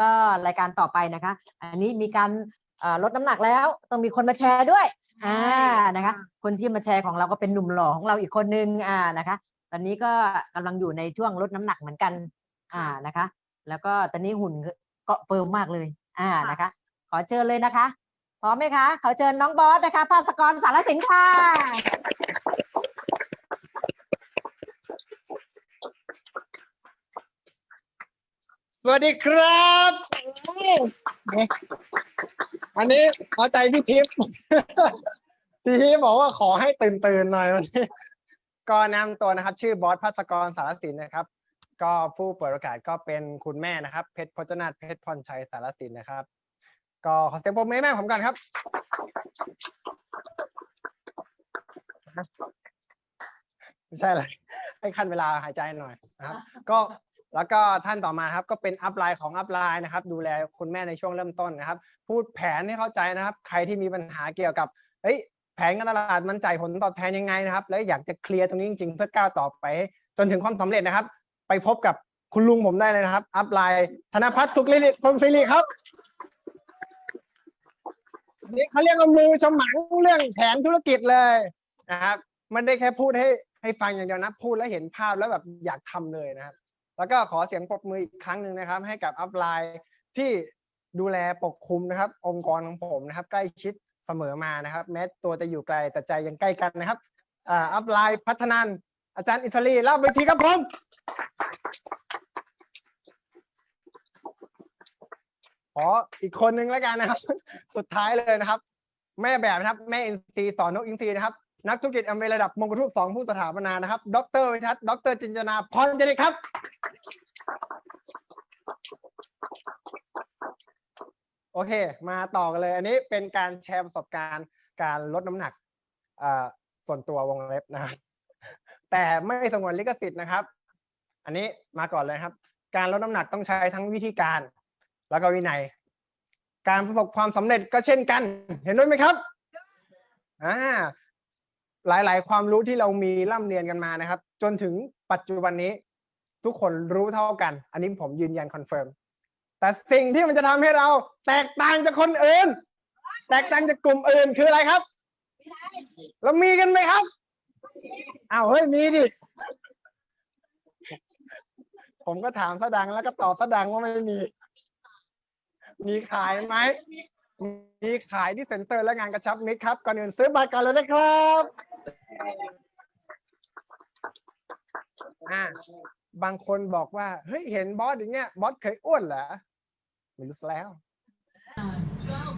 ก็รายการต่อไปนะคะ อันนี้มีการเอ่อลดน้ำหนักแล้วต้องมีคนมาแชร์ด้วยอ่านะคะ คนที่มาแชร์ของเราก็เป็นหนุ่มหล่อของเราอีกคนนึงอ่านะคะ ตอนนี้ก็กำลังอยู่ในช่วงลดน้ำหนักเหมือนกันอ่านะคะ แล้วก็ตอนนี้หุ่นก็เฟิร์มมากเลยอ่านะคะ ขอเชิญเลยนะคะพร้อมไหมคะขอเชิญน้องบอสนะคะภาสกรสารสินค่ะ วัสดีครับอันนี้เอาใจพี่ทิพย์พี่ทิพย์บอกว่าขอให้ตื่นตื่นๆหน่อยวันนี้ ก็แนำตัวนะครับ ชื่อบอสพัสกรสารสินนะครับ ก็ผู้เปิดโอกาสก็เป็นคุณแม่นะครับ เพชรพจนาถเพชรพรชัยสารสินนะครับ ก็ขอเสียงปรบมือให้แม่ผมกันครับ ไม่ใช่อะไรให้ขั้นเวลาหายใจหน่อยนะครับ ก็ แล้วก็ท่านต่อมาครับก็เป็นอัพไลน์ของอัพไลน์นะครับ ดูแลคุณแม่ในช่วงเริ่มต้นนะครับ พูดแผนให้เข้าใจนะครับ ใครที่มีปัญหาเกี่ยวกับเฮ้ยแผนการตลาดมันจ่ายผลตอบแทนยังไงนะครับ แล้วอยากจะเคลียร์ตรงนี้จริงๆ เพื่อก้าวต่อไป จนถึงความสำเร็จนะครับ ไปพบกับคุณลุงผมได้เลยนะครับ อัพไลน์ธนพัฒน์สุขลิลิทรงศิริครับนี่เขาเรียกว่ามือฉมังเรื่องแผนธุรกิจเลยนะครับ มันได้แค่พูดให้ให้ฟังอย่างเดียวนะ พูดแล้วเห็นภาพแล้วแบบอยากทำเลยนะครับ แล้วก็ขอเสียงปรบมืออีกครั้งหนึ่งนะครับ ให้กับอัพไลน์ที่ดูแลปกคลุมนะครับ องค์กรของผมนะครับ ใกล้ชิดเสมอมานะครับ แม้ตัวจะอยู่ไกลแต่ใจยังใกล้กันนะครับอัพไลน์พัฒนานอาจารย์อิสรีเล่าไปทีครับผมขออีกคนนึงแล้วกันนะครับ สุดท้ายเลยนะครับ แม่แบบนะครับ แม่อินซีสอนนกอินซีนะครับ นักธุรกิจอเมระดับมงกุฎสองผู้สถาปนานะครับ ดรวิทัศน์ดรจินจนาพรเจริญครับ โอเค มาต่อกันเลย อันนี้เป็นการแชร์ประสบการณ์การลดน้ำหนักส่วนตัววงเล็บนะครับแต่ไม่สงวนลิขสิทธิ์นะครับ อันนี้มาก่อนเลยครับ การลดน้ำหนักต้องใช้ทั้งวิธีการ แล้วก็วินัย การประสบความสำเร็จก็เช่นกัน เห็นด้วยไหมครับอ่าหลาย ๆ ความรู้ที่เรามีร่ำเรียนกันมานะครับ จนถึงปัจจุบันนี้ ทุกคนรู้เท่ากัน อันนี้ผมยืนยันคอนเฟิร์ม แต่สิ่งที่มันจะทำให้เรา แตกต่างจากคนอื่น แตกต่างจากกลุ่มอื่นคืออะไรครับเรามีกันไหมครับอ้าวเฮ้ยมีดิผมก็ถามสะดังแล้วก็ตอบสะดังว่าไม่มี มีขายไหม มีขายที่เซ็นเตอร์และงานกระชับมิตรครับก่อนอื่นซื้อบัตรก่อนเลยนะครับ อ่า บางคนบอกว่าเฮ้ยเห็นบอสอย่างเงี้ยบอสเคยอ้วนเหรอไม่รู้แล้ว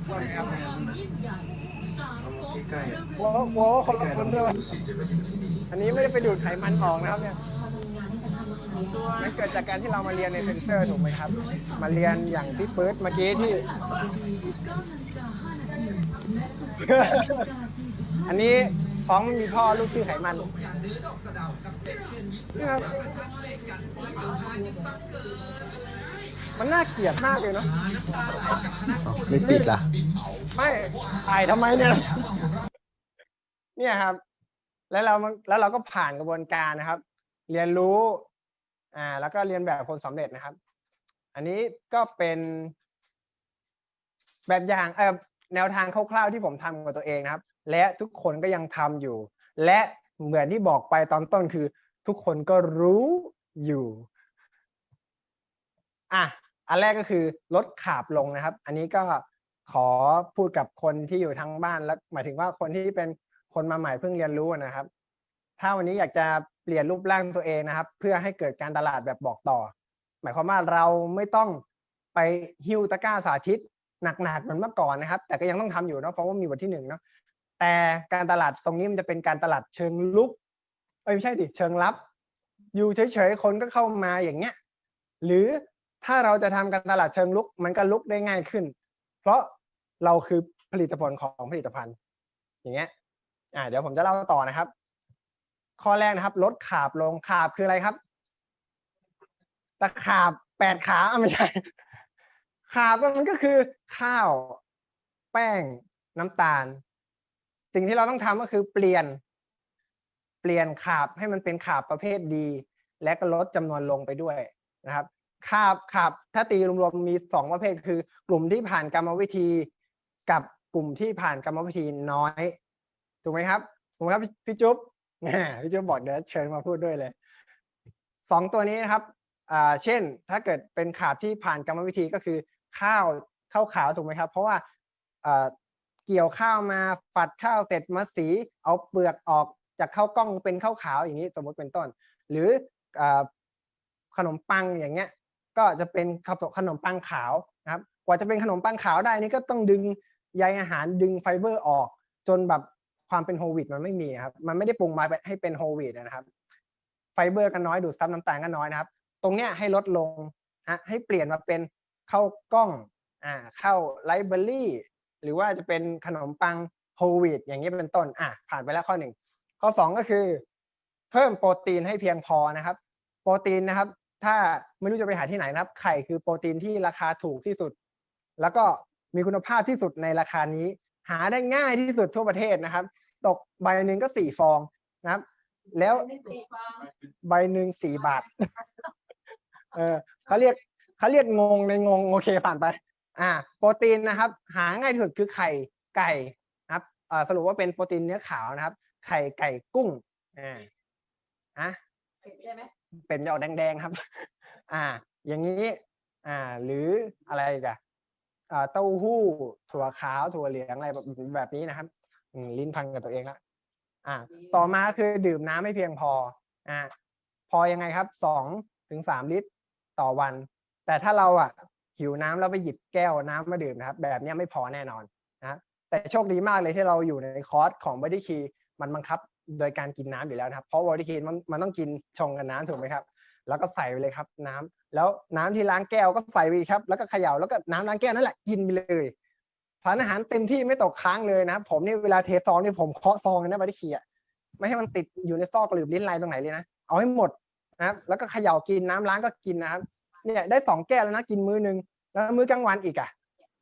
ใกล้ๆอะโว้โว้คนละคนด้วยอันนี้ไม่ได้ไปดูดไขมันออกนะครับเนี่ยมันเกิดจากการที่เรามาเรียนในเซ็นเตอร์ถูกไหมครับ มาเรียนอย่างที่ปื๊ดเมื่อกี้ที่ อันนี้ ท้องไม่มีพ่อลูกชื่อไขมันนี่ครับมันน่าเกลียดมากเลยเนาะอ้าวไม่ปิดล่ะ ไม่ถ่ายทำไมเนี่ย เนี่ยครับ แล้วเรามันแล้วเราก็ผ่านกระบวนการนะครับ เรียนรู้ อ่า แล้วก็เรียนแบบคนสำเร็จนะครับ อันนี้ก็เป็นแบบอย่างเออแนวทางคร่าวๆที่ผมทำกับตัวเองนะครับ และทุกคนก็ยังทำอยู่ และเหมือนที่บอกไปตอนต้นคือ ทุกคนก็รู้อยู่อะอันแรกก็คือลดขาบลงนะครับ อันนี้ก็ขอพูดกับคนที่อยู่ทางบ้านแล้วหมายถึงว่าคนที่เป็นคนมาใหม่เพิ่งเรียนรู้นะครับ ถ้าวันนี้อยากจะเปลี่ยนรูปร่างตัวเองนะครับ เพื่อให้เกิดการตลาดแบบบอกต่อ หมายความว่าเราไม่ต้องไปฮิวตะกร้าสาธิตหนักๆเหมือนเมื่อก่อนนะครับ แต่ก็ยังต้องทำอยู่เนาะเพราะว่ามีบทที่หนึ่งเนาะ แต่การตลาดตรงนี้มันจะเป็นการตลาดเชิงลุกไม่ใช่ดิเชิงลับ อยู่เฉยๆคนก็เข้ามาอย่างเงี้ยหรือถ้าเราจะทำการตลาดเชิงลุก มันก็ลุกได้ง่ายขึ้น เพราะเราคือผลิตผลของผลิตภัณฑ์ อย่างเงี้ยอ่าเดี๋ยวผมจะเล่าต่อนะครับ ข้อแรกนะครับ ลดขาบลงขาบคืออะไรครับตะขาบแปดขาไม่ใช่ขาบมันก็คือข้าว แป้งน้ำตาล สิ่งที่เราต้องทำก็คือเปลี่ยน เปลี่ยนขาบให้มันเป็นขาบประเภทดี และก็ลดจำนวนลงไปด้วยนะครับคาบขับถ้าตีรวมๆมีสองประเภทคือ กลุ่มที่ผ่านกรรมวิธี กับกลุ่มที่ผ่านกรรมวิธีน้อยถูกไหมครับถูกไหมครับพี่พี่จุ๊บพี่จุ๊บบอกเดี๋ยวเชิญมาพูดด้วยเลยสองตัวนี้นะครับอ่าเช่น ถ้าเกิดเป็นขาบที่ผ่านกรรมวิธีก็คือข้าวข้าวขาวถูกไหมครับ เพราะว่า เกี่ยวข้าวมาฝัดข้าวเสร็จมาสี เอาเปลือกออกจากข้าวกล้องเป็นข้าวขาวอย่างนี้สมมติเป็นต้น หรืออขนมปังอย่างเงี้ยก็จะเป็นขนมขนมปังขาวนะครับกว่าจะเป็นขนมปังขาวได้นี่ก็ต้องดึงใยอาหารดึงไฟเบอร์ออก จนแบบความเป็นโฮลวีตมันไม่มีครับมันไม่ได้ปรุงมาให้เป็นโฮลวีตนะครับ ไฟเบอร์ก็น้อยดูดซับน้ำตาลก็น้อยนะครับ ตรงเนี้ยให้ลดลงฮะให้เปลี่ยนมาเป็นข้าวกล้องอ่าข้าวไลเบอรี่ หรือว่าจะเป็นขนมปังโฮลวีตอย่างนี้เป็นต้นอะผ่านไปแล้วข้อหนึ่งข้อสองก็คือ เพิ่มโปรตีนให้เพียงพอนะครับ โปรตีนนะครับ ถ้าไม่รู้จะไปหาที่ไหนนะครับ ไข่คือโปรตีนที่ราคาถูกที่สุด แล้วก็มีคุณภาพที่สุดในราคานี้ หาได้ง่ายที่สุดทั่วประเทศนะครับ ตกใบหนึ่งก็สี่ฟองนะครับ แล้วใบหนึ่งสี่บาท เออเขาเรียกเขาเรียกงงในงงโอเคผ่านไป อ่าโปรตีนนะครับหาง่ายที่สุดคือไข่ไก่นะครับอ่าสรุปว่าเป็นโปรตีนเนื้อขาวนะครับ ไข่ไก่กุ้งอ่าอะได้ไหมเป็นจะออกแดงๆครับ อ่า อย่างนี้ อ่า หรืออะไรอีกันอ่าเต้าหู้ ถั่วขาวถั่วเหลืองอะไรแบบแบบนี้นะครับอืมลิ้นพันกับตัวเองละอ่า ต่อมาคือดื่มน้ำให้เพียงพออ่าพอยังไงครับสองถึงสามลิตรต่อวัน แต่ถ้าเราอะ หิวน้ำแล้วไปหยิบแก้วน้ำมาดื่มนะครับ แบบนี้ไม่พอแน่นอนนะแต่โชคดีมากเลยที่เราอยู่ในคอร์สของ Body Key มันบังคับโดยการกินน้ำอยู่แล้วนะครับ เพราะ Body Key มันมันต้องกินชงกับน้ำถูกไหมครับ แล้วก็ใส่ไปเลยครับน้ำแล้วน้ำที่ล้างแก้วก็ใส่ไปครับ แล้วก็เขย่าแล้วก็น้ำล้างแก้วนั่นแหละกินไปเลยสารอาหารเต็มที่ไม่ตกค้างเลยนะครับ ผมนี่เวลาเทซองนี่ผมเคาะซองนะ Body Key อะไม่ให้มันติดอยู่ในซอกหรือลิ้นลายตรงไหนเลยนะเอาให้หมดนะครับแล้วก็เขย่ากินน้ำล้างก็กินนะครับ เนี่ยได้สองแก้วแล้วนะกินมื้อหนึงแล้วมื้อกลางวันอีกอะ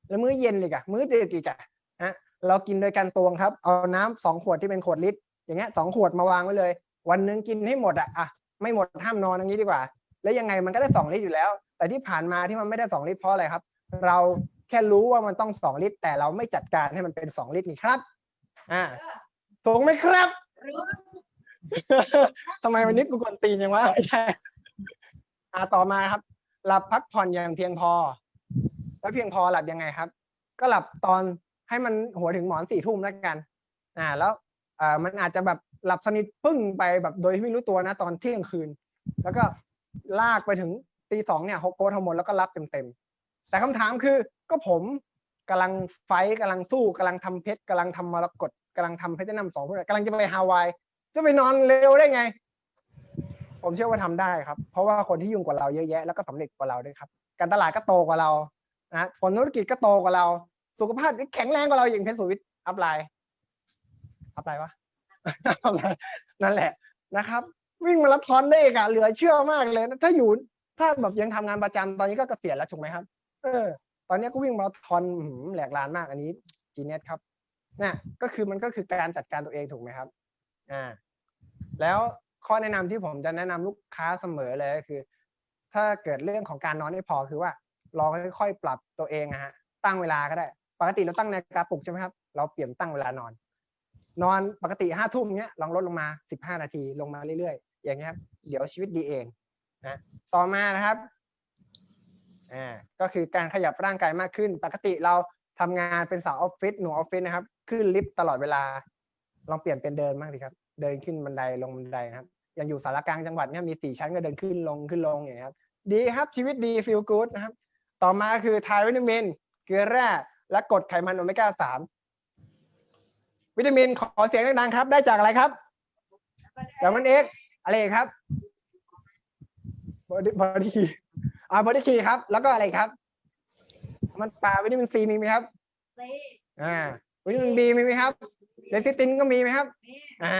แล้วมื้อเย็นอีกอะมื้อดึกอีกอะฮะเรากินโดยการตวงครับ เอาน้ำสองขวดที่เป็นขวดลิตร อย่างเงี้ยสองขวดมาวางไว้เลย วันหนึงกินให้หมดอะอะไม่หมดห้ามนอนอย่างนี้ดีกว่า แล้วยังไงมันก็ได้สองลิตรอยู่แล้ว แต่ที่ผ่านมาที่มันไม่ได้สองลิตรเพราะอะไรครับ เราแค่รู้ว่ามันต้องสองลิตร แต่เราไม่จัดการให้มันเป็นสองลิตรนี่ครับอ่าถูกไหมครับทำไมวันนี้กูกวนตีนยังวะไม่ใช่อ่าต่อมาครับ หลับพักผ่อนอย่างเพียงพอ แล้วเพียงพอหลับยังไงครับ ก็หลับตอนให้มันหัวถึงหมอนสี่ทุ่มแล้วกัน อ่า แล้วอ่ามันอาจจะแบบหลับสนิทปึ้งไปแบบโดยที่ไม่รู้ตัวนะตอนเที่ยงคืน แล้วก็ลากไปถึงตีสองเนี่ยหกโกทมนแล้วก็รับเต็มๆแต่คำถามคือก็ผมกำลังไฟท์กำลังสู้กำลังทำเพชรกำลังทำมรกตกำลังทำเพชรนะนำสองพวกนั้กำลังจะไปฮาวาย จะไปนอนเร็วได้ไง ผมเชื่อว่าทำได้ครับ เพราะว่าคนที่ยุ่งกว่าเราเยอะแยะแล้วก็สำเร็จกว่าเราด้วยครับ การตลาดก็โตกว่าเรานะผลธุรกิจก็โตกว่าเรา สุขภาพก็แข็งแรงกว่าเราอย่างเพชรสุวิทย์อัพไลน์อัพไลน์วะอัพไลน์นั่นแหละนะครับ วิ่งมาราธอนได้อีกอะเหลือเชื่อมากเลยนะถ้าอยู่ถ้าแบบยังทำงานประจำตอนนี้ก็เกษียณแล้วถูกไหมครับ เออ ตอนนี้ก็วิ่งมาราธอนอื้อหือแหลกลานมากอันนี้จีเนสครับน่ะก็คือมันก็คือการจัดการตัวเองถูกไหมครับ อ่า แล้ว ข้อแนะนำที่ผมจะแนะนำลูกค้าเสมอเลยก็คือ ถ้าเกิดเรื่องของการนอนไม่พอคือว่าลองค่อยๆ ปรับตัวเองนะฮะตั้งเวลาก็ได้ ปกติเราตั้งนาฬิกาปลุกใช่ไหมครับเราเปลี่ยนตั้งเวลานอน นอนปกติห้าทุ่มเนี้ยลองลดลงมาสิบห้านาทีลงมาเรื่อยๆ อย่างเงี้ยครับเดี๋ยวชีวิตดีเองนะต่อมานะครับอ่าก็คือการขยับร่างกายมากขึ้น ปกติเราทำงานเป็นสาวออฟฟิศหนูออฟฟิศนะครับ ขึ้นลิฟต์ตลอดเวลา ลองเปลี่ยนเป็นเดินบ้างสิครับ เดินขึ้นบันไดลงบันไดนะครับ อย่างอยู่สารกลางจังหวัดเนี่ยมีสี่ชั้นก็เดินขึ้นลงขึ้นลงอย่างเงี้ยครับดีครับชีวิตดีฟีลกู๊ดนะครับ ต่อมาคือทายวิตามินเกลือแร่และกรดไขมันโอเมก้าสามวิตามินขอเสียงดังๆครับ ได้จากอะไรครับจากมันเอกอะไรอีกครับบอดี้บอดี้คีอ่าบอดี้คีครับ แล้วก็อะไรครับ มันปลาวิตามินซีมีไหมครับอ่าวิตามินบีมีไหมครับเลซิตินก็มีไหมครับ อ่า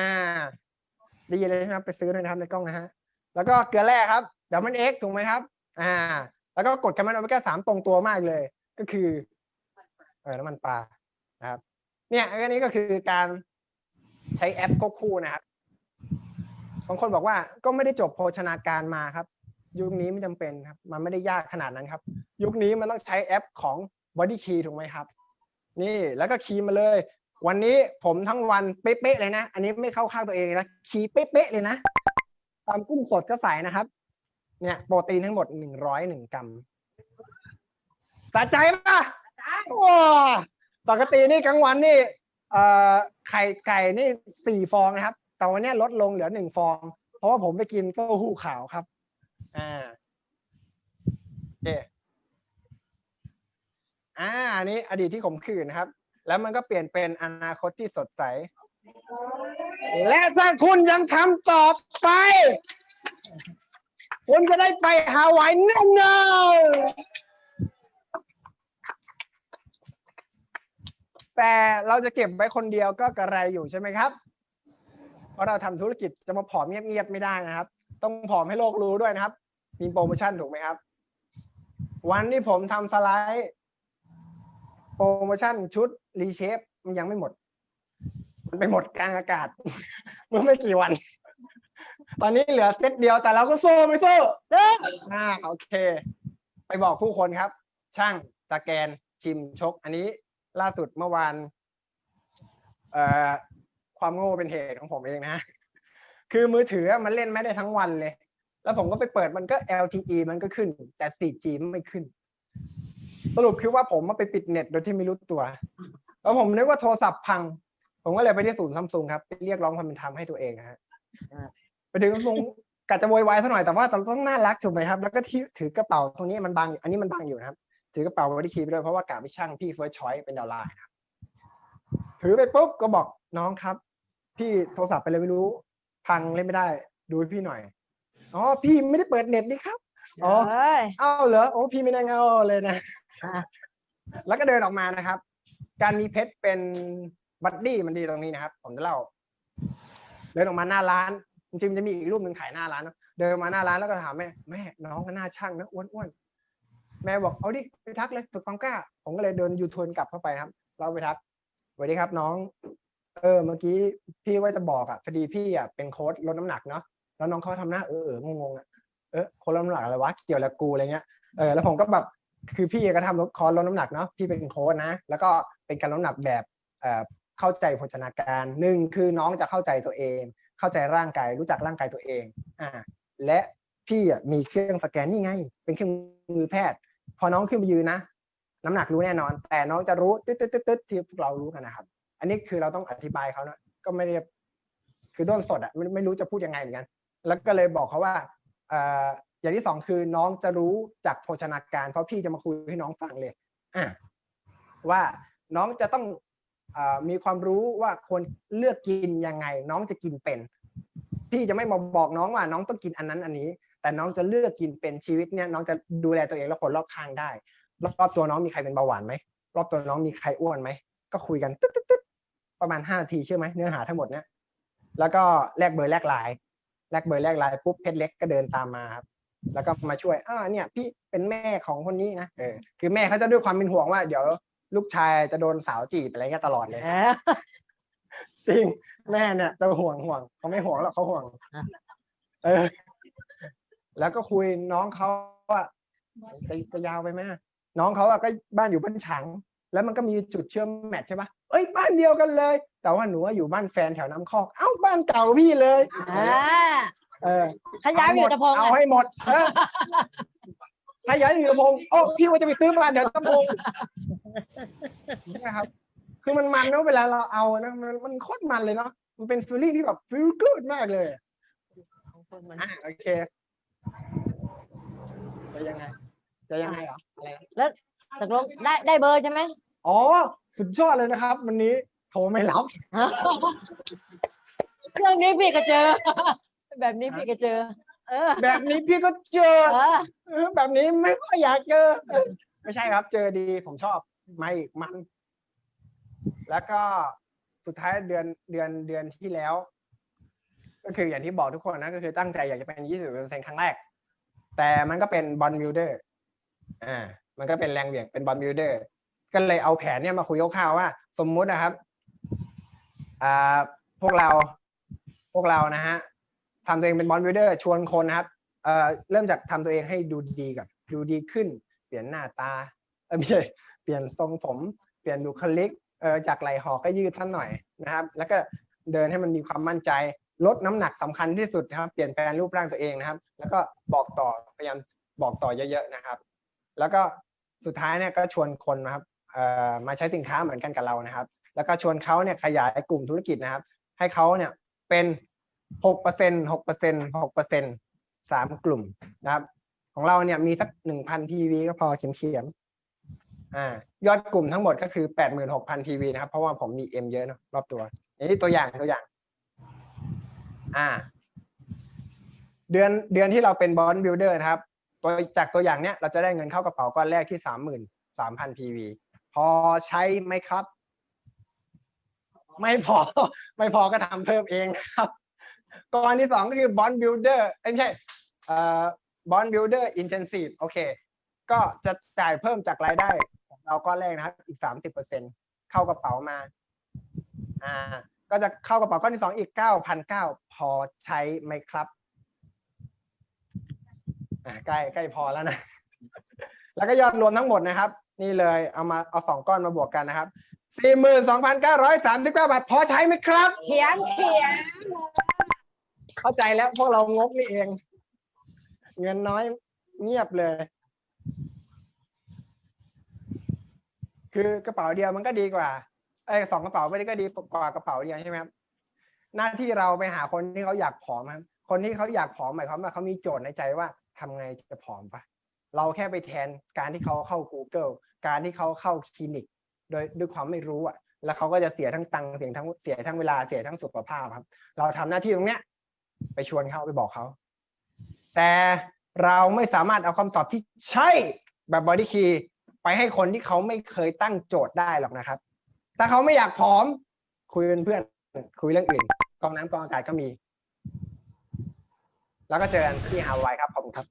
ดีเลยใช่ไหมครับไปซื้อด้วยนะครับในกล้องนะฮะแล้วก็เกลือแร่ครับดี๋ยวมันเอ็กถูกไหมครับ อ่า แล้วก็กดไขมันโอเมก้าสามตรงตัวมากเลย ก็คือเออน้ำมันปลานะครับ เนี่ยอันนี้ก็คือการใช้แอปควบคู่นะครับบางคนบอกว่าก็ไม่ได้จบโภชนาการมาครับ ยุคนี้ไม่จำเป็นครับ มันไม่ได้ยากขนาดนั้นครับ ยุคนี้มันต้องใช้แอปของ Body Key ถูกไหมครับ นี่แล้วก็คีย์มาเลย วันนี้ผมทั้งวันเป๊ะๆเลยนะ อันนี้ไม่เข้าข้างตัวเองเลยนะคีย์เป๊ะๆเลยนะตามกุ้งสดก็ใส่นะครับ เนี่ยโปรตีนทั้งหมดหนึ่งร้อยหนึ่งกรัมสะใจปะว้าปกตินี่กลางวันนี่เอ่อไข่ไก่นี่สี่ฟองนะครับ แต่วันเนี้ยลดลงเหลือหนึ่งฟอง เพราะว่าผมไปกินเต้าหู้ขาวครับ อ่าโอเคอ่าอันนี้อดีตที่ขมขื่นนะครับ แล้วมันก็เปลี่ยนเป็นอนาคตที่สดใส และถ้าคุณยังทำต่อไป คุณจะได้ไปฮาวายแน่นอนแต่เราจะเก็บไว้คนเดียวก็กระไรอยู่ใช่ไหมครับ เพราะเราทำธุรกิจจะมาผอมเงียบๆไม่ได้นะครับ ต้องผอมให้โลกรู้ด้วยนะครับ มีโปรโมชั่นถูกไหมครับ วันที่ผมทำสไลด์ โปรโมชั่นชุด รีเชฟมันยังไม่หมด มันไปหมดกลางอากาศเมื่อไม่กี่วัน ตอนนี้เหลือเซตเดียวแต่เราก็สู้ไม่สู้ซึ่งอ่าโอเค ไปบอกผู้คนครับ ช่างสแกนชิมชก อันนี้ล่าสุดเมื่อวานเอ่อความโง่เป็นเหตุของผมเองนะ คือมือถือมันเล่นไม่ได้ทั้งวันเลย แล้วผมก็ไปเปิดมันก็ LTE มันก็ขึ้น แต่ 4G ไม่ขึ้น สรุปคือว่าผมมาไปปิดเน็ตโดยที่ไม่รู้ตัว แล้วผมนึกว่าโทรศัพท์พัง ผมก็เลยไปที่ศูนย์ซัมซุงครับไปเรียกร้องความเป็นธรรมให้ตัวเองนะฮะอ่าไปถึงซัมซุงกะจะโวยวายซะหน่อยแต่ว่าต้องน่ารักถูกไหมครับ แล้วก็ที่ถือกระเป๋าตรงนี้มันบังอันนี้มันบังอยู่นะครับ ถือกระเป๋าบริคีไปด้วยเพราะว่ากะไปช่างพี่เฟิร์สชอยเป็นดาวไลน์นะครับถือไปปุ๊บก็บอกน้องครับ พี่โทรศัพท์ไปเลยไม่รู้ พังเล่นไม่ได้ ดูให้พี่หน่อยอ๋อพี่ไม่ได้เปิดเน็ตนี่ครับอ๋อเอ้ยเอ้าเหรอโอ้พี่ไม่ได้เงาเลยนะอะแล้วก็เดินออกมานะครับ การมีเพชรเป็นบัดดี้มันดีตรงนี้นะครับ ผมจะเล่า เดินออกมาหน้าร้านจริงๆจะมีอีกรูปหนึ่งขายหน้าร้านเนอะเดินมาหน้าร้านแล้วก็ถามแม่แม่น้องก็หน้าช่างนะอ้วนๆแม่บอกเอาดิไปทักเลยฝึกความกล้า ผมก็เลยเดินยูทูนกลับเข้าไปครับ เราไปทักสวัสดีครับน้อง เออ เมื่อกี้พี่ว่าจะบอกอะพอดีพี่อะเป็นโค้ดลดน้ำหนักเนาะแล้วน้องเขาทำหน้าเออเอองงๆอะเออโค้ดลดน้ำหนักอะไรวะเกี่ยวอะไรกูอะไรเงี้ยเออแล้วผมก็แบบ คือพี่ก็ทำลดคอร์สลดน้ำหนักเนาะพี่เป็นโค้ดนะ แล้วก็เป็นการลดน้ำหนักแบบเข้าใจโภชนาการหนึ่งคือน้องจะเข้าใจตัวเอง เข้าใจร่างกายรู้จักร่างกายตัวเองอ่าและพี่มีเครื่องสแกนนี่ไง เป็นเครื่องมือแพทย์ พอน้องขึ้นไปยืนนะน้ำหนักรู้แน่นอน แต่น้องจะรู้ตึ๊ดตึ๊ดตึ๊ดตึ๊ดที่พวกเรารู้กันนะครับ อันนี้คือเราต้องอธิบายเขานะก็ไม่ได้คือด้นสดอะไม่ไม่รู้จะพูดยังไงเหมือนกันแล้วก็เลยบอกเขาว่า อย่างที่สองคือน้องจะรู้จากโภชนาการเพราะพี่จะมาคุยให้น้องฟังเลยอะว่าน้องจะต้องอมีความรู้ว่าควรเลือกกินยังไง น้องจะกินเป็น พี่จะไม่มาบอกน้องว่า น้องต้องกินอันนั้นอันนี้ แต่น้องจะเลือกกินเป็นชีวิตเนี่ยน้องจะดูแลตัวเองและคนรอบข้างได้รอบตัวน้องมีใครเป็นเบาหวานไหมรอบตัวน้องมีใครอ้วนไหมก็คุยกันตึ๊ดตึ๊ดตึ๊ดประมาณห้านาทีเชื่อไหมเนื้อหาทั้งหมดเนี่ยแล้วก็แลกเบอร์แลกไลน์แลกเบอร์แลกไลน์ปุ๊บเพชรเล็กก็เดินตามมาครับ แล้วก็มาช่วยอ่าเนี่ยพี่เป็นแม่ของคนนี้นะเออคือแม่เขาจะด้วยความเป็นห่วงว่า เดี๋ยวลูกชายจะโดนสาวจีบอะไรเงี้ยตลอดเลยเออจริงแม่เนี่ยจะห่วงห่วงเขาไม่ห่วงหรอกเขาห่วงอะเออ แล้วก็คุยน้องเขาว่าจะจะยาวไปไหมน้องเขาอะก็บ้านอยู่บ้านฉางแล้วมันก็มีจุดเชื่อมแมทใช่ปะเอ้ยบ้านเดียวกันเลย แต่ว่าหนูอะอยู่บ้านแฟนแถวน้ำคอก เอ้าบ้านเก่าพี่เลยอ่า เออขยายไปอยู่ตะพงเอาอะให้หมดเออถ้าย้ายอยู่ตะพงโอ้พี่ว่าจะไปซื้อบ้านเดี๋ยวตะพงนะครับ คือมันมันนะเวลาเราเอานะมันมันโคตรมันเลยเนาะมันเป็นฟีลลิ่งที่แบบฟีลกูดมากเลยอะอะโอเคจะยังไงจะยังไงเหรออะไรนะแล้วตกลงได้ได้เบอร์ใช่ไหมอ๋อ สุดยอดเลยนะครับ วันนี้โทรไม่รับเครื่องนี้พี่ก็เจอ แบบนี้พี่ก็เจอ เออแบบนี้พี่ก็เจอเออเออแบบนี้ไม่ค่อยอยากเจอเออไม่ใช่ครับ เจอดีผมชอบมาอีกมัน แล้วก็สุดท้ายเดือนเดือนเดือนที่แล้ว ก็คืออย่างที่บอกทุกคนนะก็คือตั้งใจอยากจะเป็นยี่สิบเปอร์เซ็นครั้งแรก แต่มันก็เป็นบอลบิลเดอร์อ่า มันก็เป็นแรงเหวี่ยงเป็นบอลบิลเดอร์ก็เลยเอาแผนเนี่ยมาคุยคร่าวๆว่า สมมุตินะครับ อ่าพวกเราพวกเรานะฮะ ทำตัวเองเป็นบอลบิลเดอร์ชวนคนนะครับเอ่อเริ่มจากทำตัวเองให้ดูดีก่อนดูดีขึ้น เปลี่ยนหน้าตาเออไม่ใช่เปลี่ยนทรงผมเปลี่ยนบุคลิกเออจากไหล่หอกก็ยืดสั้นหน่อยนะครับ แล้วก็เดินให้มันมีความมั่นใจ ลดน้ำหนักสำคัญที่สุดนะครับ เปลี่ยนแปลงรูปร่างตัวเองนะครับ แล้วก็บอกต่อพยายามบอกต่อเยอะๆนะครับ แล้วก็สุดท้ายเนี่ยก็ชวนคนนะครับเอ่อมาใช้สินค้าเหมือนกันกับเรานะครับ แล้วก็ชวนเขาเนี่ยขยายกลุ่มธุรกิจนะครับ ให้เขาเนี่ยเป็น หกเปอร์เซ็นหกเปอร์เซ็นหกเปอร์เซ็นสามกลุ่มนะครับ ของเราเนี่ยมีสักหนึ่งพัน PV ก็พอเขียมๆอ่ายอดกลุ่มทั้งหมดก็คือแปดหมื่นหกพัน PV นะครับ เพราะว่าผมมี M เยอะเนอะรอบตัวอันนี้ตัวอย่างตัวอย่าง อ่า เดือนเดือนที่เราเป็นบอลบิลดเดอร์นะครับ ตัวจากตัวอย่างเนี้ยเราจะได้เงินเข้ากระเป๋าก้อนแรกที่สามหมื่นสามพัน PV พอใช้ไหมครับ ไม่พอ ไม่พอก็ทำเพิ่มเองครับ ก้อนที่สองก็คือบอลบิลเดอร์ไม่ใช่เอ่อบอลบิลเดอร์อินเทนซีฟโอเคก็จะจ่ายเพิ่มจากรายได้ของเราก้อนแรกนะครับ อีกสามสิบเปอร์เซ็นเข้ากระเป๋ามา อ่า ก็จะเข้ากระเป๋าก้อนที่สองอีกเก้าพันเก้าพอใช้ไหมครับอ่าใกล้ใกล้พอแล้วนะ แล้วก็ยอดรวมทั้งหมดนะครับ นี่เลยเอามาเอาสองก้อนมาบวกกันนะครับสี่หมื่นสองพันเก้าร้อยสามสิบเก้าบาทพอใช้ไหมครับ เขียนเขียน เข้าใจแล้วพวกเรางกนี่เอง เงินน้อยเงียบเลย คือกระเป๋าเดียวมันก็ดีกว่าไอ้สองกระเป๋าไม่ได้ก็ดีกว่ากระเป๋าเดียวใช่ไหมครับหน้าที่เราไปหาคนที่เขาอยากผอมครับคนที่เขาอยากผอมหมายความว่าเขามีโจทย์ในใจว่าทำไงจะผอมปะเราแค่ไปแทนการที่เขาเข้า Google การที่เขาเข้าคลินิก โดยด้วยความไม่รู้อะ แล้วเขาก็จะเสียทั้งตังค์เสียทั้งเสียทั้งเวลาเสียทั้งสุขภาพครับ เราทำหน้าที่ตรงเนี้ย ไปชวนเขาไปบอกเขา แต่เราไม่สามารถเอาคำตอบที่ใช่แบบบอดี้คีไปให้คนที่เขาไม่เคยตั้งโจทย์ได้หรอกนะครับ ถ้าเขาไม่อยากผอม คุยเป็นเพื่อน คุยเรื่องอื่น กองน้ำกองอากาศก็มี แล้วก็เจอกันที่ฮาวายครับ ขอบคุณครับ